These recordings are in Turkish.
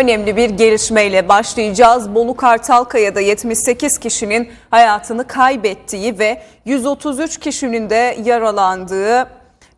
Önemli bir gelişmeyle başlayacağız. Bolu Kartalkaya'da 78 kişinin hayatını kaybettiği ve 133 kişinin de yaralandığı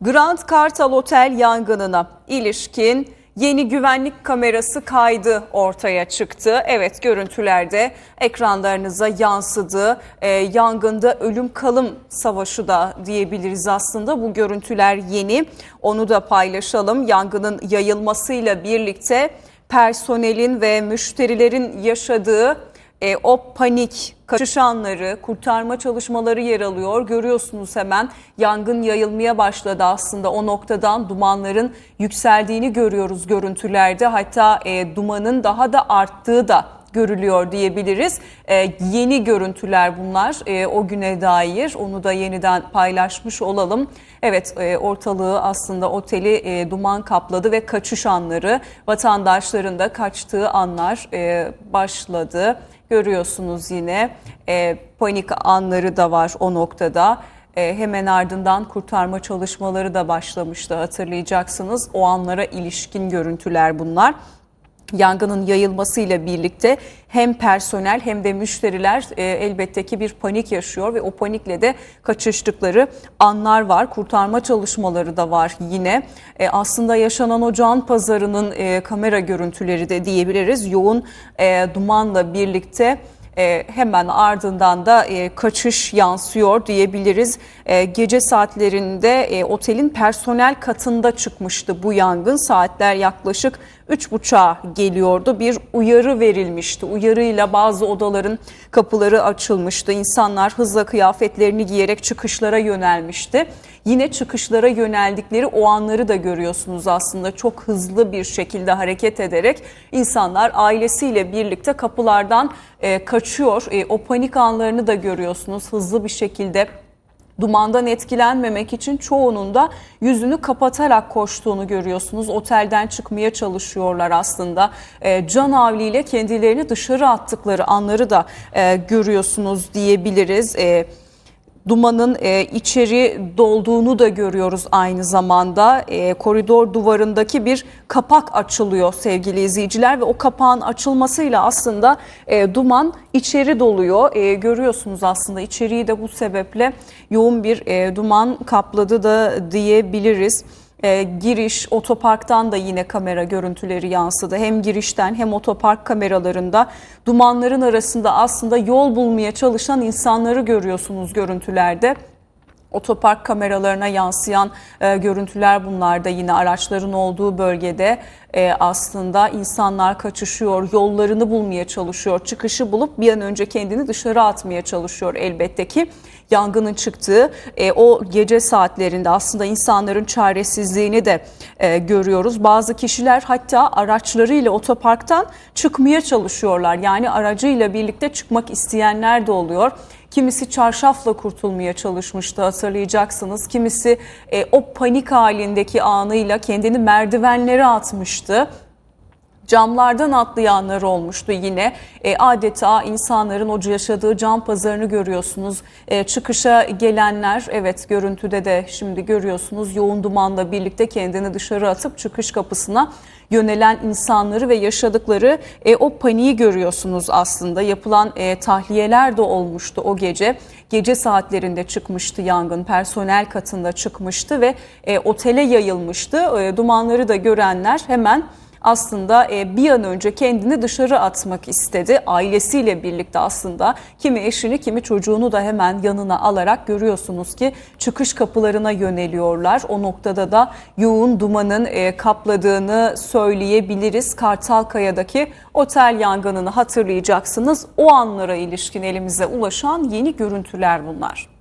Grand Kartal Otel yangınına ilişkin yeni güvenlik kamerası kaydı ortaya çıktı. Evet görüntülerde ekranlarınıza yansıdı. Ee, yangında ölüm kalım savaşı da diyebiliriz aslında. Bu görüntüler yeni. Onu da paylaşalım. Yangının yayılmasıyla birlikte personelin ve müşterilerin yaşadığı e, o panik, kaçış anları, kurtarma çalışmaları yer alıyor. Görüyorsunuz hemen yangın yayılmaya başladı aslında o noktadan dumanların yükseldiğini görüyoruz görüntülerde. Hatta e, dumanın daha da arttığı da görülüyor diyebiliriz. E, yeni görüntüler bunlar e, o güne dair onu da yeniden paylaşmış olalım. Evet e, ortalığı aslında oteli e, duman kapladı ve kaçış anları vatandaşların da kaçtığı anlar e, başladı. Görüyorsunuz yine e, panik anları da var o noktada. E, hemen ardından kurtarma çalışmaları da başlamıştı hatırlayacaksınız. O anlara ilişkin görüntüler bunlar yangının yayılmasıyla birlikte hem personel hem de müşteriler e, elbette ki bir panik yaşıyor ve o panikle de kaçıştıkları anlar var. Kurtarma çalışmaları da var yine. E, aslında yaşanan o can pazarının e, kamera görüntüleri de diyebiliriz. Yoğun e, dumanla birlikte e, hemen ardından da e, kaçış yansıyor diyebiliriz. E, gece saatlerinde otelin personel katında çıkmıştı bu yangın. Saatler yaklaşık 3.30'a geliyordu. Bir uyarı verilmişti. Uyarıyla bazı odaların kapıları açılmıştı. İnsanlar hızla kıyafetlerini giyerek çıkışlara yönelmişti. Yine çıkışlara yöneldikleri o anları da görüyorsunuz aslında çok hızlı bir şekilde hareket ederek insanlar ailesiyle birlikte kapılardan e, kaçıyor. E, o panik anlarını da görüyorsunuz hızlı bir şekilde dumandan etkilenmemek için çoğunun da yüzünü kapatarak koştuğunu görüyorsunuz. Otelden çıkmaya çalışıyorlar aslında. E, can havliyle kendilerini dışarı attıkları anları da e, görüyorsunuz diyebiliriz. E, dumanın e, içeri dolduğunu da görüyoruz aynı zamanda. E, koridor duvarındaki bir kapak açılıyor sevgili izleyiciler ve o kapağın açılmasıyla aslında e, duman içeri doluyor. E, görüyorsunuz aslında içeriği de bu sebeple yoğun bir e, duman kapladı da diyebiliriz. E, giriş otoparktan da yine kamera görüntüleri yansıdı. Hem girişten hem otopark kameralarında dumanların arasında aslında yol bulmaya çalışan insanları görüyorsunuz görüntülerde. Otopark kameralarına yansıyan e, görüntüler bunlar da yine araçların olduğu bölgede e, aslında insanlar kaçışıyor, yollarını bulmaya çalışıyor, çıkışı bulup bir an önce kendini dışarı atmaya çalışıyor elbette ki. Yangının çıktığı e, o gece saatlerinde aslında insanların çaresizliğini de e, görüyoruz. Bazı kişiler hatta araçlarıyla otoparktan çıkmaya çalışıyorlar. Yani aracıyla birlikte çıkmak isteyenler de oluyor. Kimisi çarşafla kurtulmaya çalışmıştı hatırlayacaksınız. Kimisi e, o panik halindeki anıyla kendini merdivenlere atmıştı camlardan atlayanlar olmuştu yine. E, adeta insanların o yaşadığı cam pazarını görüyorsunuz. E, çıkışa gelenler evet görüntüde de şimdi görüyorsunuz yoğun dumanla birlikte kendini dışarı atıp çıkış kapısına yönelen insanları ve yaşadıkları e, o paniği görüyorsunuz aslında. Yapılan e, tahliyeler de olmuştu o gece. Gece saatlerinde çıkmıştı yangın, personel katında çıkmıştı ve e, otele yayılmıştı. E, dumanları da görenler hemen aslında e, bir an önce kendini dışarı atmak istedi. Ailesiyle birlikte aslında kimi eşini kimi çocuğunu da hemen yanına alarak görüyorsunuz ki çıkış kapılarına yöneliyorlar. O noktada da yoğun dumanın e, kapladığını söyleyebiliriz. Kartalkaya'daki otel yangınını hatırlayacaksınız. O anlara ilişkin elimize ulaşan yeni görüntüler bunlar.